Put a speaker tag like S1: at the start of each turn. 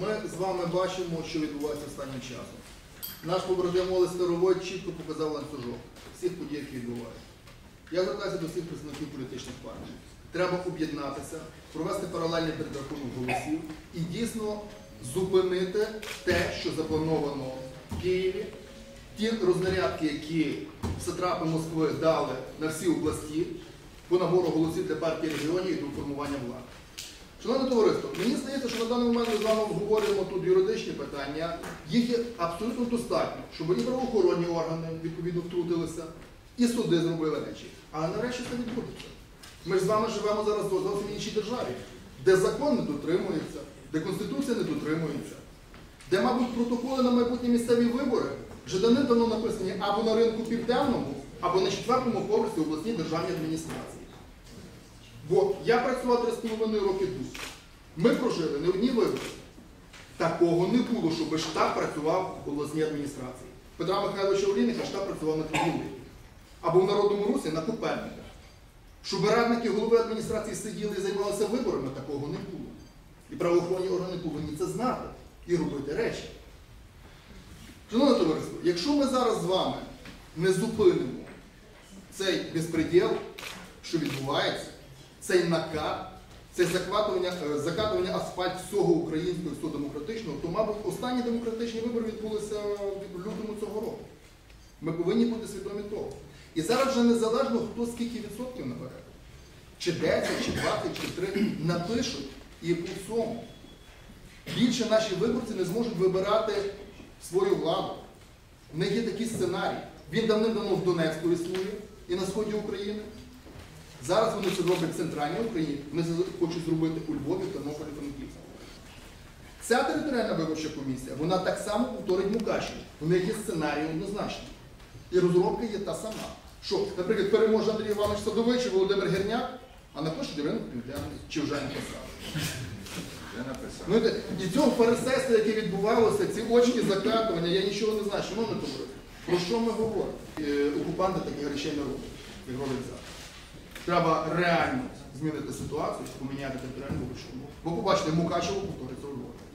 S1: Ми з вами бачимо, що відбувається останнім часом. Наш побратим Олег Старовой чітко показав ланцюжок всіх подій, які відбуваються. Я звертаюся до всіх представників політичних партій. Треба об'єднатися, провести паралельний підрахунок голосів і дійсно зупинити те, що заплановано в Києві, ті рознарядки, які сатрапи Москви дали на всі області по набору голосів для партії регіонів і до формування влади. Шановне товариство, мені здається, що на даний момент ми з вами обговорюємо тут юридичні питання. Їх є абсолютно достатньо, щоб і правоохоронні органи відповідно втрутилися, і суди зробили речі. Але нарешті це відбудеться. Ми ж з вами живемо зараз в зовсім іншій державі, де закон не дотримується, де Конституція не дотримується, де, мабуть, протоколи на майбутні місцеві вибори вже давним-давно написані або на ринку південному, або на четвертому поверсі обласній державній адміністрації. Бо я працював 3,5 роки тут. Ми прожили не одні вибори. Такого не було, щоб штаб працював в обласній адміністрації. Петра Михайловича Олійника штаб працював на Києві. Або в Народному Русі на Коперниках. Щоб радники голови адміністрації сиділи і займалися виборами, такого не було. І правоохоронні органи повинні це знати і робити речі. Шановне товариство, якщо ми зараз з вами не зупинимо цей безпреділ, що відбувається, цей накат, це закатування, е, закатування асфальт всього українського, всього демократичного, то, мабуть, останні демократичні вибори відбулися в лютому цього року. Ми повинні бути свідомі того. І зараз вже незалежно, хто скільки відсотків набере. Чи 10, чи 20, чи 3, напишуть і по всьому. Більше наші виборці не зможуть вибирати свою владу. В них є такий сценарій. Він давним-давно в Донецьку існує і на сході України. Зараз вони це роблять в центральній Україні, вони це хочуть зробити у Львові, Тернополі, Франківську. Ця територіальна виборча комісія, вона так само повторить Мукачево. У них є сценарій однозначний. І розробка є та сама. Що, наприклад, переможе Андрій Іванович Садовий чи Володимир Герняк, а напише Ірина Кремлян, чи вже не писав. Ну, і цього пересестя, яке відбувалося, ці очні закатування, я нічого не знаю. Шановне товариство, про що ми говоримо? Е, Окупанти таких речей не роблять, роблять зараз. Треба реально змінити ситуацію, щоб поміняти територіальну виборчу. Бо побачите, Мукачево повториться у Львові.